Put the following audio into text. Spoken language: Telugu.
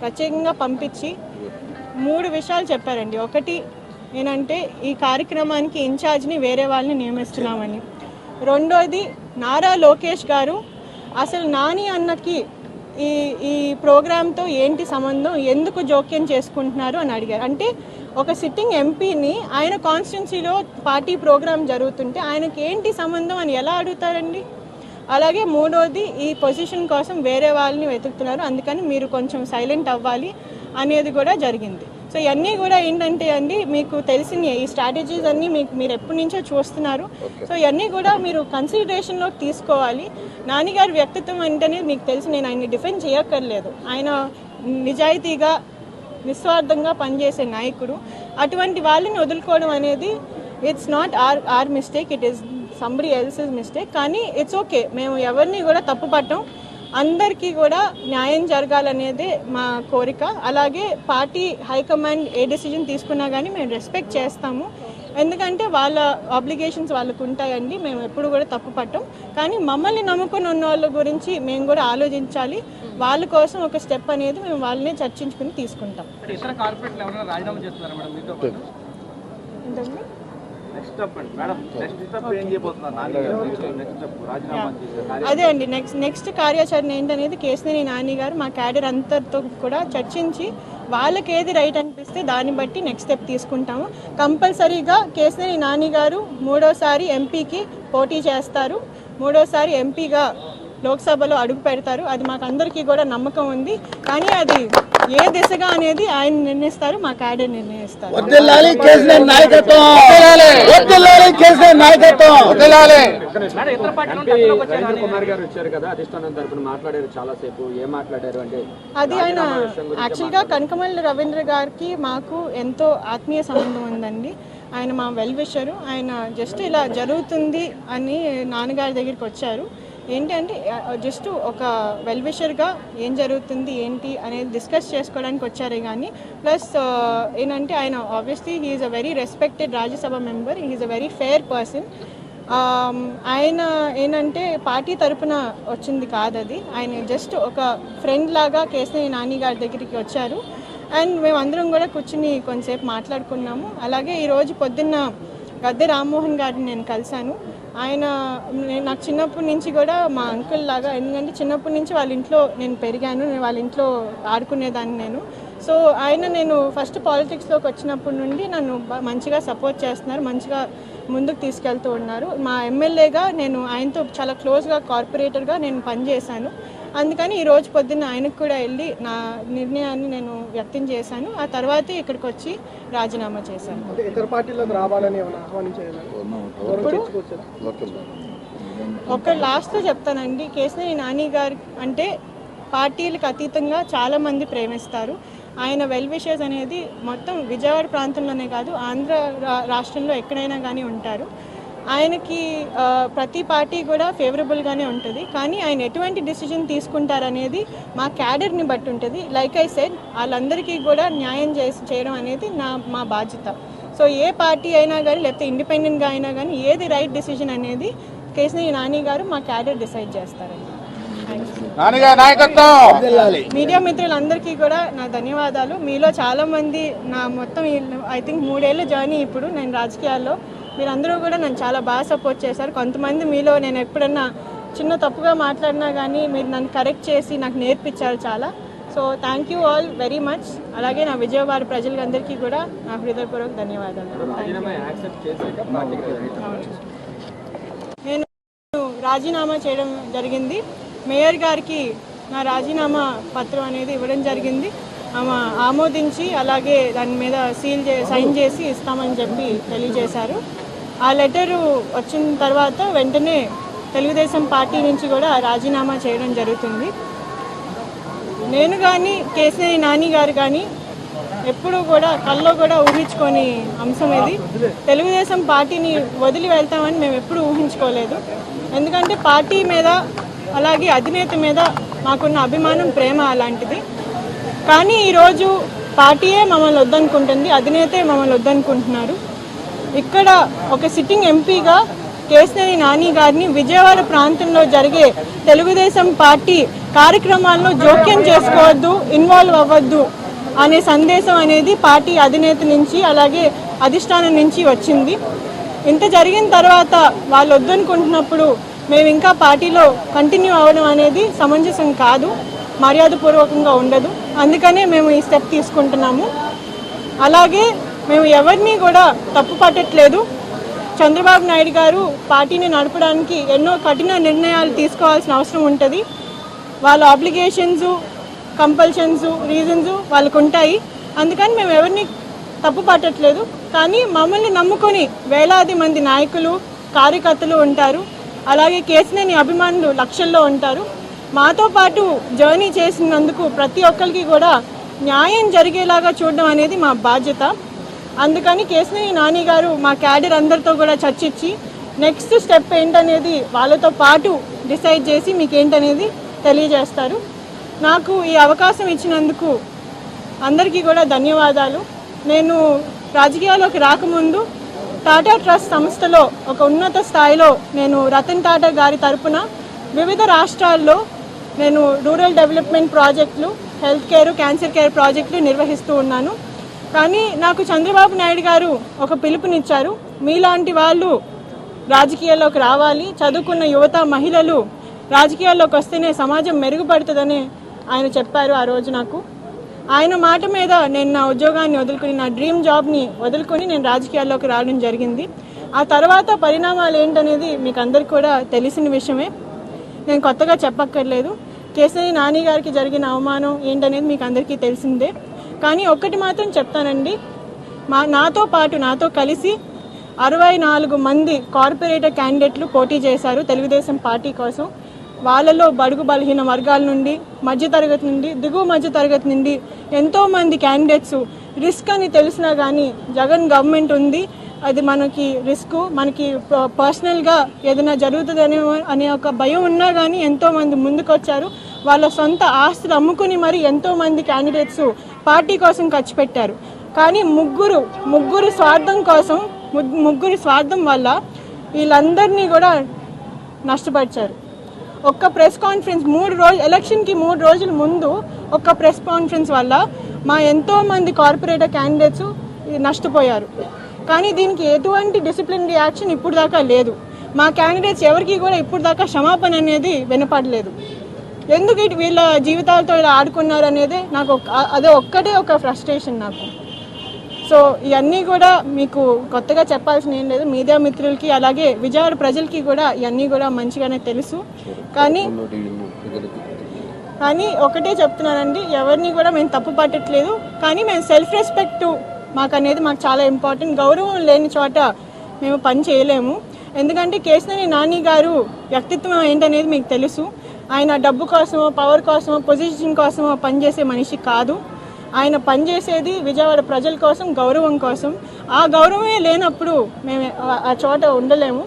ప్రత్యేకంగా పంపించి మూడు విషయాలు చెప్పారండి. ఒకటి ఏంటంటే ఈ కార్యక్రమానికి ఇన్ఛార్జ్ని వేరే వాళ్ళని నియమిస్తున్నామని. రెండోది నారా లోకేష్ గారు అసలు నాని అన్నకి ఈ ఈ ప్రోగ్రామ్తో ఏంటి సంబంధం ఎందుకు జోక్యం చేసుకుంటున్నారు అని అడిగారు. అంటే ఒక సిట్టింగ్ ఎంపీని ఆయన కాన్స్టిట్యున్సీలో పార్టీ ప్రోగ్రామ్ జరుగుతుంటే ఆయనకి ఏంటి సంబంధం అని ఎలా అడుగుతారండి? అలాగే మూడోది ఈ పొజిషన్ కోసం వేరే వాళ్ళని వెతుకుతున్నారు. అందుకని మీరు కొంచెం సైలెంట్ అవ్వాలి అనేది కూడా జరిగింది. సో ఇవన్నీ కూడా ఏంటంటే అండి మీకు తెలిసిన ఈ స్ట్రాటజీస్ అన్నీ మీకు మీరు ఎప్పటి నుంచో చూస్తున్నారు. సో ఇవన్నీ కూడా మీరు కన్సిడరేషన్లోకి తీసుకోవాలి. నాన్నగారి వ్యక్తిత్వం అంటేనే మీకు తెలిసి నేను ఆయన్ని డిఫెండ్ చేయక్కర్లేదు. ఆయన నిజాయితీగా నిస్వార్థంగా పనిచేసే నాయకుడు. అటువంటి వాళ్ళని వదులుకోవడం అనేది it's not our our mistake it is somebody else's mistake కానీ ఇట్స్ ఓకే మేము ఎవరిని కూడా తప్పు పట్టం. అందరికీ కూడా న్యాయం జరగాలనేదే మా కోరిక. అలాగే పార్టీ హైకమాండ్ ఏ డెసిజన్ తీసుకున్నా కానీ మేము రెస్పెక్ట్ చేస్తాము. ఎందుకంటే వాళ్ళ ఆబ్లిగేషన్స్ వాళ్ళకు ఉంటాయండి. మేము ఎప్పుడు కూడా తప్పు పట్టం. కానీ మమ్మల్ని నమ్ముకుని ఉన్న వాళ్ళ గురించి మేము కూడా ఆలోచించాలి. వాళ్ళ కోసం ఒక స్టెప్ అనేది మేము వాళ్ళని చర్చించుకుని తీసుకుంటాం. అదే అండి నెక్స్ట్ నెక్స్ట్ కార్యాచరణ ఏంటనేది కేసినేని నాని గారు మా క్యాడర్ అంతటితో కూడా చర్చించి వాళ్ళకి ఏది రైట్ అనిపిస్తే దాన్ని బట్టి నెక్స్ట్ స్టెప్ తీసుకుంటాము. కంపల్సరీగా కేసినేని నాని గారు మూడోసారి ఎంపీకి పోటీ చేస్తారు. మూడోసారి ఎంపీగా లోక్సభలో అడుగు పెడతారు. అది మాకు అందరికీ కూడా నమ్మకం ఉంది. కానీ అది ఏ దిశగా అనేది ఆయన నిర్ణయిస్తారు మా క్యాడర్ నిర్ణయిస్తారు. వర్దిల్లాలి కేసీఆర్ నాయకత్వం. వర్దిల్లాలి కేసీఆర్ నాయకత్వం. మేడం ఇతర పార్టీల నుండి అందులోకి వచ్చారు రవీంద్ర కుమార్ గారు వచ్చారు కదా అధిష్టానం తరపున మాట్లాడారు చాలా సేపు ఏం మాట్లాడారు అంటే అది ఆయన యాక్చువల్గా కనకమల్లి రవీంద్ర గారికి మాకు ఎంతో ఆత్మీయ సంబంధం ఉందండి. ఆయన మా వెల్ విషరు. ఆయన జస్ట్ ఇలా జరుగుతుంది అని నాన్నగారి దగ్గరికి వచ్చారు. ఏంటంటే జస్ట్ ఒక వెల్విషర్గా ఏం జరుగుతుంది ఏంటి అనేది డిస్కస్ చేసుకోవడానికి వచ్చారే కానీ ప్లస్ ఏంటంటే ఆయన obviously he is a very respected Rajya Sabha member he is a very fair person ఆయన ఏంటంటే పార్టీ తరపున వచ్చింది కాదు అది. ఆయన జస్ట్ ఒక ఫ్రెండ్ లాగా కేసీఆర్ నాని గారి దగ్గరికి వచ్చారు. అండ్ మేమందరం కూడా కూర్చుని కొంతసేపు మాట్లాడుకున్నాము. అలాగే ఈరోజు పొద్దున్న గద్దె రామ్మోహన్ గారిని నేను కలిశాను. ఆయన నాకు చిన్నప్పటి నుంచి కూడా మా అంకుల్ లాగా ఎందుకంటే చిన్నప్పటి నుంచి వాళ్ళ ఇంట్లో నేను పెరిగాను నేను వాళ్ళ ఇంట్లో ఆడుకునేదాన్ని నేను. సో ఆయన నేను ఫస్ట్ పాలిటిక్స్లోకి వచ్చినప్పటి నుండి నన్ను మంచిగా సపోర్ట్ చేస్తున్నారు మంచిగా ముందుకు తీసుకెళ్తూ ఉన్నారు. మా ఎమ్మెల్యేగా నేను ఆయనతో చాలా క్లోజ్గా కార్పొరేటర్గా నేను పనిచేశాను. అందుకని ఈ రోజు పొద్దున్న ఆయనకు కూడా వెళ్ళి నా నిర్ణయాన్ని నేను వ్యక్తం చేశాను. ఆ తర్వాతే ఇక్కడికి వచ్చి రాజీనామా చేశాను. ఒక లాస్ట్తో చెప్తానండి. కేసీఆర్ నాని గారు అంటే పార్టీలకు అతీతంగా చాలామంది ప్రేమిస్తారు. ఆయన వెల్ విషెస్ అనేది మొత్తం విజయవాడ ప్రాంతంలోనే కాదు ఆంధ్ర రా- రాష్ట్రంలో ఎక్కడైనా కానీ ఉంటారు. ఆయనకి ప్రతి పార్టీ కూడా ఫేవరబుల్గానే ఉంటుంది. కానీ ఆయన ఎటువంటి డిసిజన్ తీసుకుంటారనేది మా క్యాడర్ని బట్టి ఉంటుంది. లైక్ ఐ సెడ్ వాళ్ళందరికీ కూడా న్యాయం చేసి చేయడం అనేది నా మా బాధ్యత. సో ఏ పార్టీ అయినా కానీ లేకపోతే ఇండిపెండెంట్గా అయినా కానీ ఏది రైట్ డిసిజన్ అనేది కేసీఆర్ నాని గారు మా క్యాడర్ డిసైడ్ చేస్తారండి. మీడియా మిత్రులందరికీ కూడా నా ధన్యవాదాలు. మీలో చాలామంది నా మొత్తం ఐ థింక్ మూడేళ్ళ జర్నీ ఇప్పుడు నేను రాజకీయాల్లో మీరందరూ కూడా నన్ను చాలా బాగా సపోర్ట్ చేశారు. కొంతమంది మీలో నేను ఎప్పుడన్నా చిన్న తప్పుగా మాట్లాడినా కానీ మీరు నన్ను కరెక్ట్ చేసి నాకు నేర్పించారు చాలా. So thank you all very much అలాగే నా విజయవాడ ప్రజలందరికీ కూడా నా హృదయపూర్వక ధన్యవాదాలు. నేను రాజీనామా చేయడం జరిగింది. మేయర్ గారికి నా రాజీనామా పత్రం అనేది ఇవ్వడం జరిగింది. ఆమె ఆమోదించి అలాగే దాని మీద సీల్ సైన్ చేసి ఇస్తామని చెప్పి తెలియజేశారు. ఆ లెటరు వచ్చిన తర్వాత వెంటనే తెలుగుదేశం పార్టీ నుంచి కూడా రాజీనామా చేయడం జరుగుతుంది. నేను కానీ కేసీఆర్ నాని గారు కానీ ఎప్పుడూ కూడా కల్లో కూడా ఊహించుకొని అంశం ఇది. తెలుగుదేశం పార్టీని వదిలి వెళ్తామని మేము ఎప్పుడూ ఊహించుకోలేదు. ఎందుకంటే పార్టీ మీద అలాగే అధినేత మీద మాకున్న అభిమానం ప్రేమ అలాంటిది. కానీ ఈరోజు పార్టీయే మమ్మల్ని వద్దనుకుంటుంది అధినేతే మమ్మల్ని వద్దనుకుంటున్నారు. ఇక్కడ ఒక సిట్టింగ్ ఎంపీగా కేసినేని నాని గారిని విజయవాడ ప్రాంతంలో జరిగే తెలుగుదేశం పార్టీ కార్యక్రమాల్లో జోక్యం చేసుకోవద్దు ఇన్వాల్వ్ అవ్వద్దు అనే సందేశం అనేది పార్టీ అధినేత నుంచి అలాగే అధిష్టానం నుంచి వచ్చింది. ఇంత జరిగిన తర్వాత వాళ్ళు వద్దనుకుంటున్నప్పుడు మేము ఇంకా పార్టీలో కంటిన్యూ అవ్వడం అనేది సమంజసం కాదు మర్యాదపూర్వకంగా ఉండదు. అందుకనే మేము ఈ స్టెప్ తీసుకుంటున్నాము. అలాగే మేము ఎవరిని కూడా తప్పు పట్టట్లేదు. చంద్రబాబు నాయుడు గారు పార్టీని నడపడానికి ఎన్నో కఠిన నిర్ణయాలు తీసుకోవాల్సిన అవసరం ఉంటుంది. వాళ్ళ ఆబ్లిగేషన్స్ కంపల్షన్స్ రీజన్స్ వాళ్ళకు ఉంటాయి అందుకని మేము ఎవరిని తప్పు పట్టట్లేదు. కానీ మమ్మల్ని నమ్ముకొని వేలాది మంది నాయకులు కార్యకర్తలు ఉంటారు. అలాగే కేసినేని అభిమానులు లక్షల్లో ఉంటారు. మాతో పాటు జర్నీ చేసినందుకు ప్రతి ఒక్కరికి కూడా న్యాయం జరిగేలాగా చూడడం అనేది మా బాధ్యత. అందుకని కేసినేని నాని గారు మా క్యాడర్ అందరితో కూడా చర్చించి నెక్స్ట్ స్టెప్ ఏంటనేది వాళ్ళతో పాటు డిసైడ్ చేసి మీకు ఏంటనేది తెలియజేస్తారు. నాకు ఈ అవకాశం ఇచ్చినందుకు అందరికీ కూడా ధన్యవాదాలు. నేను రాజకీయాల్లోకి రాకముందు టాటా ట్రస్ట్ సంస్థలో ఒక ఉన్నత స్థాయిలో నేను రతన్ టాటా గారి తరపున వివిధ రాష్ట్రాల్లో నేను రూరల్ డెవలప్మెంట్ ప్రాజెక్టులు హెల్త్ కేర్ క్యాన్సర్ కేర్ ప్రాజెక్టులు నిర్వహిస్తూ ఉన్నాను. కానీ నాకు చంద్రబాబు నాయుడు గారు ఒక పిలుపునిచ్చారు. మీలాంటి వాళ్ళు రాజకీయాల్లోకి రావాలి. చదువుకున్న యువత మహిళలు రాజకీయాల్లోకి వస్తేనే సమాజం మెరుగుపడుతుందని ఆయన చెప్పారు ఆ రోజు నాకు. ఆయన మాట మీద నేను నా ఉద్యోగాన్ని వదులుకుని నా డ్రీమ్ జాబ్ని వదులుకొని నేను రాజకీయాల్లోకి రావడం జరిగింది. ఆ తర్వాత పరిణామాలు ఏంటనేది మీకు అందరికీ కూడా తెలిసిన విషయమే. నేను కొత్తగా చెప్పక్కర్లేదు. కేసరి నాని గారికి జరిగిన అవమానం ఏంటనేది మీకు అందరికీ తెలిసిందే. కానీ ఒక్కటి మాత్రం చెప్తానండి. మా నాతో పాటు నాతో కలిసి అరవై నాలుగు మంది కార్పొరేటర్ క్యాండిడేట్లు పోటీ చేశారు తెలుగుదేశం పార్టీ కోసం. వాళ్ళలో బడుగు బలహీన వర్గాల నుండి మధ్యతరగతి నుండి దిగువ మధ్య తరగతి నుండి ఎంతోమంది క్యాండిడేట్స్ రిస్క్ అని తెలిసినా కానీ జగన్ గవర్నమెంట్ ఉంది. అది మనకి రిస్క్ మనకి పర్సనల్గా ఏదైనా జరుగుతుందనే అనే ఒక భయం ఉన్నా కానీ ఎంతోమంది ముందుకొచ్చారు. వాళ్ళ సొంత ఆస్తులు అమ్ముకుని మరి ఎంతోమంది క్యాండిడేట్స్ పార్టీ కోసం ఖర్చు పెట్టారు. కానీ ముగ్గురు ముగ్గురు స్వార్థం కోసం ముగ్- ముగ్గురు స్వార్థం వల్ల వీళ్ళందరినీ కూడా నష్టపరిచారు. ఒక్క ప్రెస్ కాన్ఫరెన్స్ మూడు రోజు ఎలక్షన్కి మూడు రోజుల ముందు ఒక్క ప్రెస్ కాన్ఫరెన్స్ వల్ల మా ఎంతోమంది కార్పొరేటర్ క్యాండిడేట్స్ నష్టపోయారు. కానీ దీనికి ఎటువంటి డిసిప్లిన్ రియాక్షన్ ఇప్పుడు దాకా లేదు. మా క్యాండిడేట్స్ ఎవరికి కూడా ఇప్పుడు దాకా క్షమాపణ అనేది వినపడలేదు. ఎందుకు ఇటు వీళ్ళ జీవితాలతో ఇలా ఆడుకున్నారు అనేది నాకు అదే ఒక్కటే ఒక ఫ్రస్ట్రేషన్ నాకు. సో ఇవన్నీ కూడా మీకు కొత్తగా చెప్పాల్సిన ఏం లేదు. మీడియా మిత్రులకి అలాగే విజయవాడ ప్రజలకి కూడా ఇవన్నీ కూడా మంచిగానే తెలుసు. కానీ కానీ ఒకటే చెప్తున్నానండి ఎవరిని కూడా మేము తప్పు పట్టట్లేదు. కానీ మేము సెల్ఫ్ రెస్పెక్ట్ మాకు అనేది మాకు చాలా ఇంపార్టెంట్ గౌరవం లేని చోట మేము పని చేయలేము. ఎందుకంటే కేసినేని నాని గారు వ్యక్తిత్వం ఏంటనేది మీకు తెలుసు. ఆయన డబ్బు కోసమో పవర్ కోసమో పొజిషన్ కోసమో పనిచేసే మనిషి కాదు. ఆయన పనిచేసేది విజయవాడ ప్రజల కోసం గౌరవం కోసం. ఆ గౌరవమే లేనప్పుడు మేము ఆ- ఆ చోట ఉండలేము.